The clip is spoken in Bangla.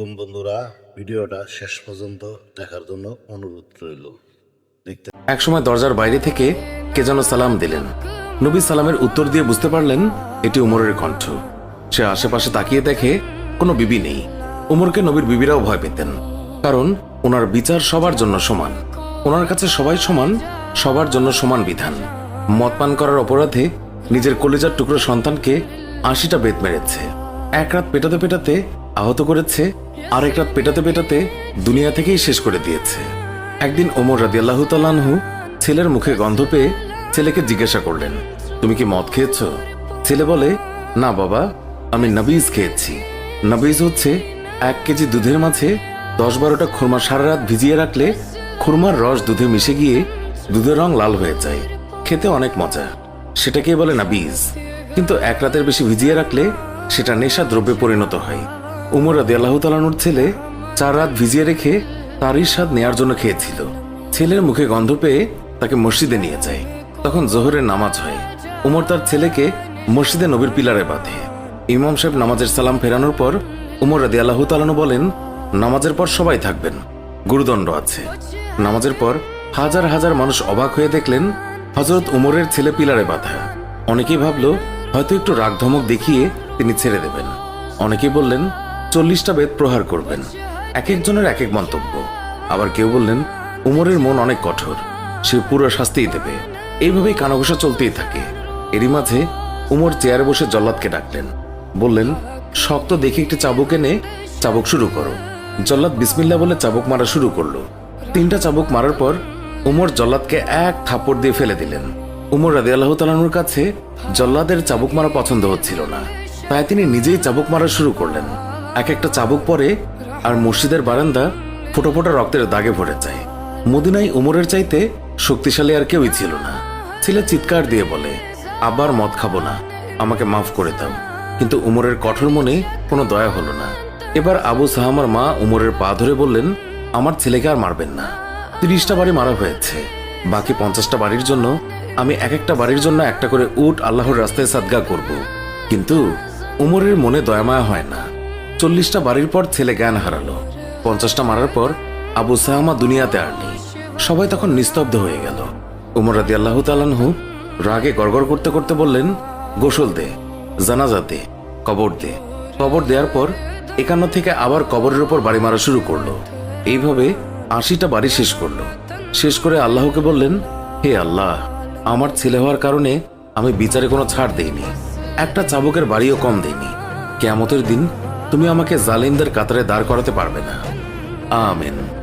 তুমি বন্ধুরা, ভিডিওটা শেষ পর্যন্ত দেখার জন্য অনুরোধ রইল। দেখতে একসময় দরজার বাইরে থেকে কে যেন সালাম দিলেন। নবী সালামের উত্তর দিয়ে বুঝতে পারলেন, এটি উমরের কণ্ঠ। সে আশেপাশে তাকিয়ে দেখে কোনো বিবি নেই। উমরকে নবীর বিবিরাও ভয় পেতেন, কারণ ওনার বিচার সবার জন্য সমান। ওনার কাছে সবাই সমান, সবার জন্য সমান বিধান। মদ পান করার অপরাধে নিজের কলেজার টুকরো সন্তানকে আশিটা বেত মেরেছে। এক রাত পেটাতে পেটাতে আহত করেছে আর এক রাত পেটাতে পেটাতে দুনিয়া থেকেই শেষ করে দিয়েছে। একদিন ওমর রাদিয়াল্লাহু তালানহু ছেলের মুখে গন্ধ পেয়ে ছেলেকে জিজ্ঞাসা করলেন, তুমি কি মদ খেয়েছ? ছেলে বলে, না বাবা, আমি নবীজ খেয়েছি। নবীজ হচ্ছে এক কেজি দুধের মাঝে দশ বারোটা খুরমা সারা রাত ভিজিয়ে রাখলে খুরমার রস দুধে মিশে গিয়ে দুধের রং লাল হয়ে যায়। খেতে অনেক মজা। সেটাকে বলে নাবিজ। কিন্তু এক রাতের বেশি ভিজিয়ে রাখলে সেটা নেশা দ্রব্যে পরিণত হয়। উমর রাদি আল্লাহ তালানুর ছেলে চার রাত ভিজিয়ে রেখে তারই স্বাদ নেয়ার জন্য খেয়েছিল। ছেলের মুখে গন্ধ পেয়ে তাকে মসজিদে নিয়ে যায়। তখন জোহরের নামাজ হয়। উমর তার ছেলেকে মসজিদে নবীর পিলারে বাঁধে। ইমাম সাহেব নামাজের সালাম ফেরানোর পর উমর রাদি আল্লাহ তালানু বলেন, নামাজের পর সবাই থাকবেন। গুরুদণ্ড আছে। নামাজের পর হাজার হাজার মানুষ অবাক হয়ে দেখলেন হজরত উমরের ছেলে পিলারে বাঁধা। অনেকেই ভাবল, হয়তো একটু রাগ ধমক দেখিয়ে তিনি ছেড়ে দেবেন। অনেকেই বললেন চল্লিশটা বেদ প্রহার করবেন। এক একজনের এক এক মন্তব্য। আবার কেউ বললেন, উমরের মন অনেক কঠোর, সে পুরো শাস্তিই দেবে। এইভাবেই কানাঘোষা চলতেই থাকে। এরই মাঝে উমর চেয়ারে বসে জল্লাদকে ডাকলেন। বললেন, শক্ত দেখে একটি চাবুক এনে চাবুক শুরু করো। জল্লাদ বিসমিল্লা বলে চাবুক মারা শুরু করল। তিনটা চাবুক মারার পর উমর জল্লাদকে এক থাপ্পড় দিয়ে ফেলে দিলেন। উমর রাদি আল্লাহ তালানুর কাছে জল্লাদের চাবুক মারা পছন্দ হচ্ছিল না। তাই তিনি নিজেই চাবুক মারা শুরু করলেন। এক একটা চাবুক পরে আর মসজিদের বারান্দা ফোটো ফোটো রক্তের দাগে ভরে যায়। মদিনায় উমরের চাইতে শক্তিশালী আর কেউই ছিল না। ছেলে চিৎকার দিয়ে বলে, আবার মদ খাব না, আমাকে মাফ করে দাও। কিন্তু উমরের কঠোর মনে কোনো দয়া হলো না। এবার আবু সাহামার মা উমরের পা ধরে বললেন, আমার ছেলেকে আর মারবেন না। তিরিশটা বাড়ি মারা হয়েছে। বাকি পঞ্চাশটা বাড়ির জন্য আমি এক একটা বাড়ির জন্য একটা করে উট আল্লাহর রাস্তায় সাদগা করব। কিন্তু উমরের মনে দয়ামায়া হয় না। চল্লিশটা বাড়ির পর ছেলে জ্ঞান হারালো। পঞ্চাশটা মারার পর আবু সাহামা দুনিয়াতে আর সবাই তখন নিস্তব্ধ হয়ে গেল। উমর রাদি আল্লাহ তালানহু রাগে গড়গড় করতে করতে বললেন, গোসল দে, জানাজা দে, কবর দে। কবর দেওয়ার পর একান্ন থেকে আবার কবরের উপর বাড়ি মারা শুরু করল। এইভাবে আশিটা বাড়ি শেষ করল। শেষ করে আল্লাহকে বললেন, হে আল্লাহ, আমার ছেলে হওয়ার কারণে আমি বিচারে কোনো ছাড় দেইনি। একটা চাবুকের বাড়িও কম দেইনি। কেয়ামতের দিন তুমি আমাকে জালিমদের কাতারে দাঁড় করাতে পারবে না। আমেন।